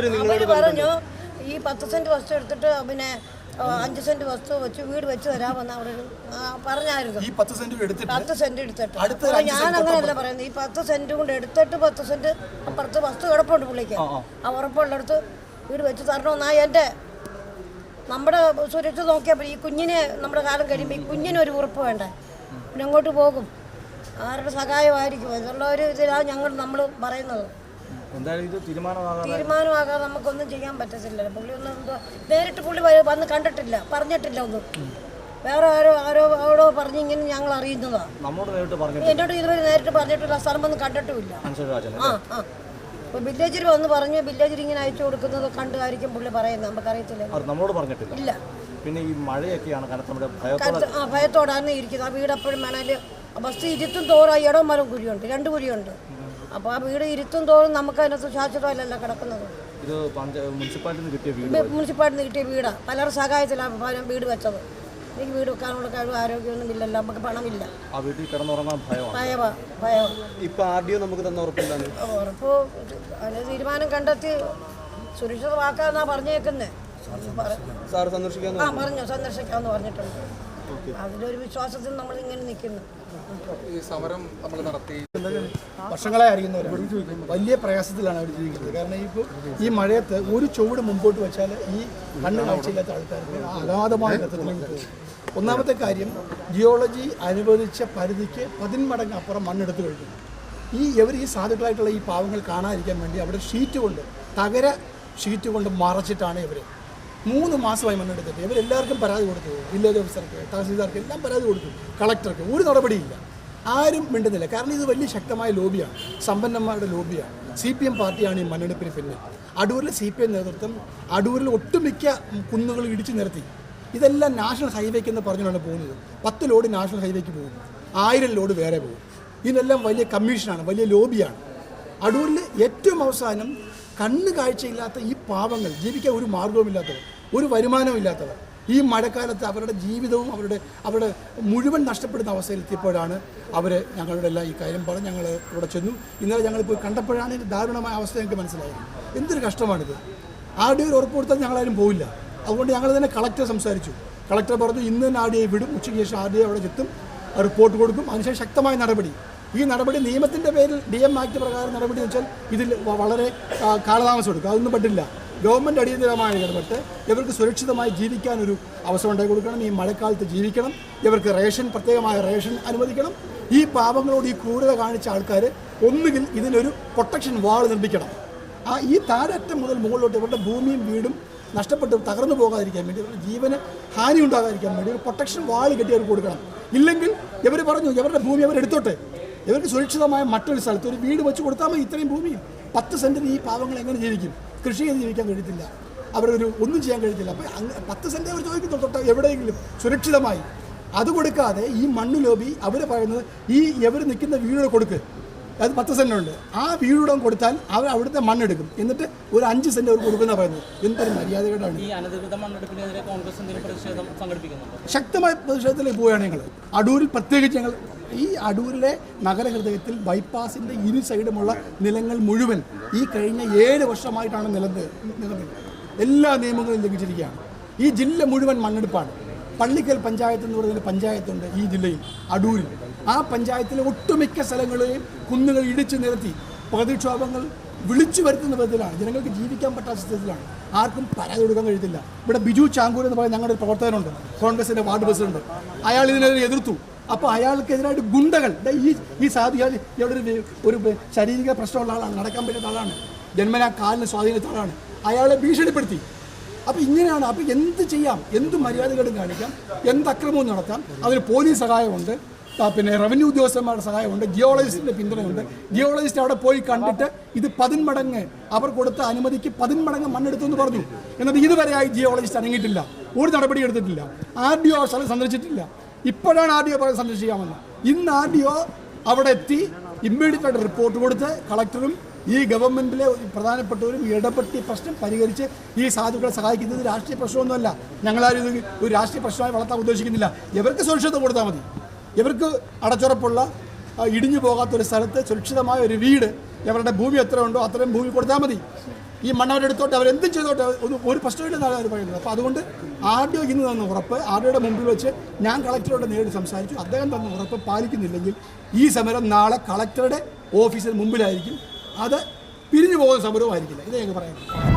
അവർ പറഞ്ഞു ഈ പത്ത് സെന്റ് വസ്തു എടുത്തിട്ട് പിന്നെ അഞ്ച് സെന്റ് വസ്തു വെച്ച് വീട് വെച്ച് തരാമെന്ന് അവിടെ പറഞ്ഞായിരുന്നു. ഈ പത്ത് സെന്റ് എടുത്തിട്ട്? പത്ത് സെന്റ് എടുത്തിട്ട്. അടുത്ത ഞാൻ അങ്ങനെയല്ല പറയുന്നത്. ഈ പത്ത് സെന്റ് കൊണ്ട് എടുത്തിട്ട് പത്ത് സെന്റ് അപ്പുറത്ത് വസ്തു കിടപ്പുണ്ട് പുള്ളിക്ക്. ആ ഉറപ്പുള്ളിടത്ത് വീട് വെച്ച് തരണമെന്നാ എന്റെ നമ്മുടെ സുരക്ഷ നോക്കിയപ്പോൾ ഈ കുഞ്ഞിനെ നമ്മുടെ കാലം കഴിയുമ്പോൾ ഈ കുഞ്ഞിന് ഒരു ഉറപ്പ് വേണ്ട? പിന്നെ അങ്ങോട്ട് പോകും? ആരുടെ സഹായമായിരിക്കും? എന്നുള്ള ഒരു ഇതിലാണ് ഞങ്ങൾ നമ്മൾ പറയുന്നത്. തീരുമാനമാകാതെ നമുക്കൊന്നും ചെയ്യാൻ പറ്റത്തില്ല പുള്ളി ഒന്നും എന്തോ നേരിട്ട് പുള്ളി വന്ന് കണ്ടിട്ടില്ല പറഞ്ഞിട്ടില്ല ഒന്നും. വേറെ ആരോ ആരോ ആരോ പറഞ്ഞിങ്ങനെ ഞങ്ങൾ പറഞ്ഞു എന്നോട് ഇതുവരെ നേരിട്ട് പറഞ്ഞിട്ടില്ല സ്ഥലം വന്ന് കണ്ടിട്ടുമില്ല. ആ വില്ലേജിൽ വന്ന് പറഞ്ഞ് വില്ലേജിൽ ഇങ്ങനെ അയച്ചു കൊടുക്കുന്നത് കണ്ടായിരിക്കും പുള്ളി പറയുന്നത്. നമുക്കറിയത്തില്ല. നമ്മളോട് പറഞ്ഞിട്ടില്ല. ഇല്ല. പിന്നെ ഈ മഴയൊക്കെയാണ് ആ ഭയത്തോടാണ് ഇരിക്കുന്നത്. ആ വീട് എപ്പോഴും വേണേൽ ബസ് ഇരുത്തും തോറായി ഇടം മരം കുഴിയുണ്ട്. രണ്ട് കുഴിയുണ്ട്. അപ്പോൾ ആ വീട് ഇരുത്തും തോറും നമുക്ക് അതിനകത്ത് ശാശ്വതമല്ലല്ലോ കിടക്കുന്നത്. ഇത് മുനിസിപ്പാലിറ്റിയിൽ നിന്ന് കിട്ടിയ വീട് ഇത് മുനിസിപ്പാലിറ്റി കിട്ടിയ വീടാണ് പലരുടെ സഹായത്തിലാണ് വീട് വെച്ചത്. എനിക്ക് വീട് വെക്കാനുള്ള കഴിവ് ആരോഗ്യമൊന്നും ഇല്ലല്ലോ. നമുക്ക് പണമില്ല. ആ വീട്ടിൽ കിടന്നുറങ്ങാൻ ഭയമാണ് ഭയമാ ഭയവ ഇപ്പൊ ആർ ഡി ഒ നമുക്ക് തന്ന ഉറപ്പില്ലാണ് ഉറപ്പ് അതിന് തീരുമാനം കണ്ടെത്തി സുരക്ഷിതമാക്കാന്നാ പറഞ്ഞേക്കുന്നേ. സാർ സന്ദർശിക്കാൻ ആ പറഞ്ഞു. സന്ദർശിക്കാമെന്ന് പറഞ്ഞിട്ടുണ്ട്. അതിലൊരു വിശ്വാസത്തിൽ നമ്മൾ ഇങ്ങനെ നിൽക്കുന്നു. ഈ സമരം നമ്മൾ നടത്തി. വർഷങ്ങളായി അറിയുന്നവരാണ്. വലിയ പ്രയാസത്തിലാണ് അവർ ജീവിക്കുന്നത്. കാരണം ഇപ്പോൾ ഈ മഴയത്ത് ഒരു ചുവട് മുമ്പോട്ട് വെച്ചാൽ ഈ കണ്ണ് കാഴ്ചയില്ലാത്ത ആൾക്കാർക്ക് അഗാധമായ ഒന്നാമത്തെ കാര്യം ജിയോളജി അനുവദിച്ച പരിധിക്ക് പതിന്മടങ്ങ് അപ്പുറം മണ്ണെടുത്ത് കഴിഞ്ഞു. ഈ ഇവർ ഈ സാധുക്കളായിട്ടുള്ള ഈ പാവങ്ങൾ കാണാതിരിക്കാൻ വേണ്ടി അവിടെ ഷീറ്റ് കൊണ്ട് തകര ഷീറ്റ് കൊണ്ട് മറച്ചിട്ടാണ് ഇവർ മൂന്ന് മാസമായി മണ്ണെടുത്തിട്ട് ഇവരെല്ലാവർക്കും പരാതി കൊടുത്തു. വില്ലേജ് ഓഫീസർക്ക് തഹസീൽദാർക്ക് എല്ലാം പരാതി കൊടുത്തു. കളക്ടർക്ക് ഒരു നടപടിയില്ല. ആരും മിണ്ടുന്നില്ല. കാരണം ഇത് വലിയ ശക്തമായ ലോബിയാണ്. സമ്പന്നന്മാരുടെ ലോബിയാണ്. സി പി എം പാർട്ടിയാണ് ഈ മണ്ണെടുപ്പിന് പിന്നിൽ. അടൂരിലെ സി പി എം നേതൃത്വം അടൂരിൽ ഒട്ടുമിക്ക കുന്നുകൾ ഇടിച്ചു നിരത്തി ഇതെല്ലാം നാഷണൽ ഹൈവേക്ക് എന്ന് പറഞ്ഞുകൊണ്ടാണ് പോകുന്നത്. പത്ത് ലോഡ് നാഷണൽ ഹൈവേക്ക് പോകും. ആയിരം ലോഡ് വേറെ പോകും. ഇതിനെല്ലാം വലിയ കമ്മീഷനാണ് വലിയ ലോബിയാണ്. അടൂരിൽ ഏറ്റവും അവസാനം കണ്ണ് കാഴ്ചയില്ലാത്ത ഈ പാവങ്ങൾ ജീവിക്കാൻ ഒരു മാർഗവുമില്ലാത്തവർ ഒരു വരുമാനവും ഇല്ലാത്തവർ ഈ മഴക്കാലത്ത് അവരുടെ ജീവിതവും അവരുടെ അവരുടെ മുഴുവൻ നഷ്ടപ്പെടുന്ന അവസ്ഥയിലെത്തിയപ്പോഴാണ് അവർ ഞങ്ങളുടെ എല്ലാം ഈ കാര്യം പറഞ്ഞ് ഞങ്ങൾ ഇവിടെ ചെന്നു. ഇന്നലെ ഞങ്ങൾ പോയി കണ്ടപ്പോഴാണ് ഇതിന്റെ ദാരുണമായ അവസ്ഥ ഞങ്ങൾക്ക് മനസ്സിലായത്. എന്തൊരു കഷ്ടമാണിത്. ആരുടെയും ഒരു ഉറപ്പ് കൊടുത്താൽ ഞങ്ങളാരും പോയില്ല അതുകൊണ്ട് ഞങ്ങൾ തന്നെ കളക്ടർ സംസാരിച്ചു. കളക്ടർ പറഞ്ഞു ഇന്ന് തന്നെ ആർ ഡി ഐ വിടും. ഉച്ചയ്ക്ക് ശേഷം ആർ ഡി ഐ അവിടെ ചെത്തും. റിപ്പോർട്ട് കൊടുക്കും. അതിനുശേഷം ശക്തമായ നടപടി. ഈ നടപടി നിയമത്തിന്റെ പേരിൽ ഡി എം ആക്ട് പ്രകാരം നടപടി എന്ന് വെച്ചാൽ ഇതിൽ വളരെ കാലതാമസം എടുക്കും. അതൊന്നും പറ്റില്ല ഗവൺമെന്റ് അടിയന്തരമായി ഇടപെട്ട് ഇവർക്ക് സുരക്ഷിതമായി ജീവിക്കാനൊരു അവസരം ഉണ്ടാക്കി കൊടുക്കണം. ഈ മഴക്കാലത്ത് ജീവിക്കണം. ഇവർക്ക് റേഷൻ പ്രത്യേകമായ റേഷൻ അനുവദിക്കണം. ഈ പാപങ്ങളോട് ഈ ക്രൂരത കാണിച്ച ആൾക്കാർ ഒന്നുകിൽ ഇതിനൊരു പ്രൊട്ടക്ഷൻ വാൾ നിർമ്മിക്കണം. ആ ഈ താരറ്റം മുതൽ മുകളിലോട്ട് ഇവരുടെ ഭൂമിയും വീടും നഷ്ടപ്പെട്ട് തകർന്നു പോകാതിരിക്കാൻ വേണ്ടി ഇവരുടെ ജീവന് ഹാനി ഉണ്ടാകാതിരിക്കാൻ വേണ്ടി ഒരു പ്രൊട്ടക്ഷൻ വാൾ കെട്ടി അവർ കൊടുക്കണം. ഇല്ലെങ്കിൽ ഇവർ പറഞ്ഞു ഇവരുടെ ഭൂമി അവർ എടുത്തോട്ടെ ഇവർക്ക് സുരക്ഷിതമായ മറ്റൊരു സ്ഥലത്ത് ഒരു വീട് വെച്ച് കൊടുത്താൽ മതി ഇത്രയും ഭൂമിയിൽ പത്ത് സെന്റിന് ഈ പാവങ്ങൾ എങ്ങനെ ജീവിക്കും? കൃഷി ചെയ്ത് ജീവിക്കാൻ കഴിയത്തില്ല. അവരൊരു ഒന്നും ചെയ്യാൻ കഴിയത്തില്ല. അങ്ങ് പത്ത് സെന്റ് അവർ ചോദിക്കുന്നു തൊട്ട് എവിടെയെങ്കിലും സുരക്ഷിതമായി. അത് കൊടുക്കാതെ ഈ മണ്ണ് ലോബി അവർ പറയുന്നത് ഈ എവർ നിൽക്കുന്ന വീട് കൊടുക്ക്. അത് പത്ത് സെന്റുണ്ട് ആ വീടുടം കൊടുത്താൽ അവർ അവിടുത്തെ മണ്ണെടുക്കും. എന്നിട്ട് ഒരു അഞ്ച് സെന്റ് അവർ കൊടുക്കുന്ന പറയുന്നത്. എന്തൊരു മര്യാദകേടാണ്. ഈ അനധികൃത മണ്ണെടുപ്പിനെതിരെ കോൺഗ്രസ് എന്തെങ്കിലും പ്രതിഷേധം സംഘടിപ്പിക്കുന്നുണ്ട്? ശക്തമായ പ്രതിഷേധത്തിലേക്ക് പോവുകയാണ് ഞങ്ങൾ. അടൂരിൽ പ്രത്യേകിച്ച് ഞങ്ങൾ ഈ അടൂരിലെ നഗരഹൃദയത്തിൽ ബൈപ്പാസിന്റെ ഇരു സൈഡുമുള്ള നിലങ്ങൾ മുഴുവൻ ഈ കഴിഞ്ഞ ഏഴ് വർഷമായിട്ടാണ് നിലത്ത് നിലനിന്നത് എല്ലാ നിയമങ്ങളും ലംഘിച്ചിരിക്കുകയാണ്. ഈ ജില്ല മുഴുവൻ മണ്ണെടുപ്പാണ്. പള്ളിക്കൽ പഞ്ചായത്ത് എന്ന് പറയുന്ന പഞ്ചായത്തുണ്ട് ഈ ജില്ലയിൽ അടൂരിൽ. ആ പഞ്ചായത്തിലെ ഒട്ടുമിക്ക സ്ഥലങ്ങളെയും കുന്നുകൾ ഇടിച്ചു നിരത്തി പ്രതിക്ഷോഭങ്ങൾ വിളിച്ചു വരുത്തുന്ന വിധത്തിലാണ്. ജനങ്ങൾക്ക് ജീവിക്കാൻ പറ്റാത്ത സ്ഥിതിയിലാണ്. ആർക്കും പരാതി കൊടുക്കാൻ കഴിയത്തില്ല. ഇവിടെ ബിജു ചാങ്കൂർ എന്ന് പറയുന്ന ഞങ്ങളുടെ പ്രവർത്തകനുണ്ട്. കോൺഗ്രസിന്റെ വാർഡ് പ്രസിഡന്റ്. അയാൾ ഇതിനെതിരെ എതിർത്തു. അപ്പോൾ അയാൾക്കെതിരായിട്ട് ഗുണ്ടകൾ ഈ ഈ സാധു ഇവിടെ ഒരു ഒരു ശാരീരിക പ്രശ്നമുള്ള ആളാണ് നടക്കാൻ പറ്റാത്ത ആളാണ്. ജന്മനാ കാലിന് സ്വാധീനിച്ച ആളാണ്. അയാളെ ഭീഷണിപ്പെടുത്തി. അപ്പോൾ ഇങ്ങനെയാണ് അപ്പോൾ എന്ത് ചെയ്യാം? എന്ത് മര്യാദകളും കാണിക്കാം? എന്ത് അക്രമവും നടത്താം? അതിന് പോലീസ് സഹായമുണ്ട്. പിന്നെ റവന്യൂ ഉദ്യോഗസ്ഥന്മാരുടെ സഹായമുണ്ട്. ജിയോളജിസ്റ്റിന്റെ പിന്തുണയുണ്ട്. ജിയോളജിസ്റ്റ് അവിടെ പോയി കണ്ടിട്ട് ഇത് പതിന്മടങ്ങ് അവർ കൊടുത്ത അനുമതിക്ക് പതിന്മടങ്ങ് മണ്ണെടുത്തു എന്ന് പറഞ്ഞു. എന്നിട്ട് ഇതുവരെയായി ജിയോളജിസ്റ്റ് അനങ്ങിയിട്ടില്ല. ഒരു നടപടി എടുത്തിട്ടില്ല. ആർ ഡി ഒ സ്ഥലം സന്ദർശിച്ചിട്ടില്ല. ഇപ്പോഴാണ് ആർ ഡി ഒ സന്ദർശിക്കാമെന്ന് ഇന്ന് ആർ ഡി ഒ അവിടെ എത്തി ഇമ്മീഡിയറ്റ് റിപ്പോർട്ട് കൊടുത്ത് കളക്ടറും ഈ ഗവൺമെന്റിലെ പ്രധാനപ്പെട്ടവരും ഇടപെട്ട് പ്രശ്നം പരിഹരിച്ച് ഈ സാധുക്കളെ സഹായിക്കുന്നത് രാഷ്ട്രീയ പ്രശ്നമൊന്നുമല്ല. ഞങ്ങളാരും ഇത് ഒരു രാഷ്ട്രീയ പ്രശ്നമായി വളർത്താൻ ഉദ്ദേശിക്കുന്നില്ല. ഇവർക്ക് സുരക്ഷിതം കൊടുത്താൽ മതി. ഇവർക്ക് അടച്ചുറപ്പുള്ള ഇടിഞ്ഞു പോകാത്ത ഒരു സ്ഥലത്ത് സുരക്ഷിതമായ ഒരു വീട് ഇവരുടെ ഭൂമി എത്ര ഉണ്ടോ അത്രയും ഭൂമി കൊടുത്താൽ മതി. ഈ മണ്ണവരെടുത്തോട്ട് അവരെന്തും ചെയ്തോട്ടെ ഒരു ഒരു പ്രശ്നമില്ലെന്നാണ് അവർ പറയുന്നത്. അപ്പോൾ അതുകൊണ്ട് ആർ ഡി ഇന്ന് തന്ന ഉറപ്പ് ആർ ഡിയുടെ മുമ്പിൽ വെച്ച് ഞാൻ കളക്ടറോട് നേരിട്ട് സംസാരിച്ചു. അദ്ദേഹം തന്ന ഉറപ്പ് പാലിക്കുന്നില്ലെങ്കിൽ ഈ സമരം നാളെ കളക്ടറുടെ ഓഫീസിന് മുമ്പിലായിരിക്കും. അത് പിരിഞ്ഞു പോകുന്ന സമരവും ആയിരിക്കില്ല ഇത് ഞങ്ങൾക്ക് പറയാം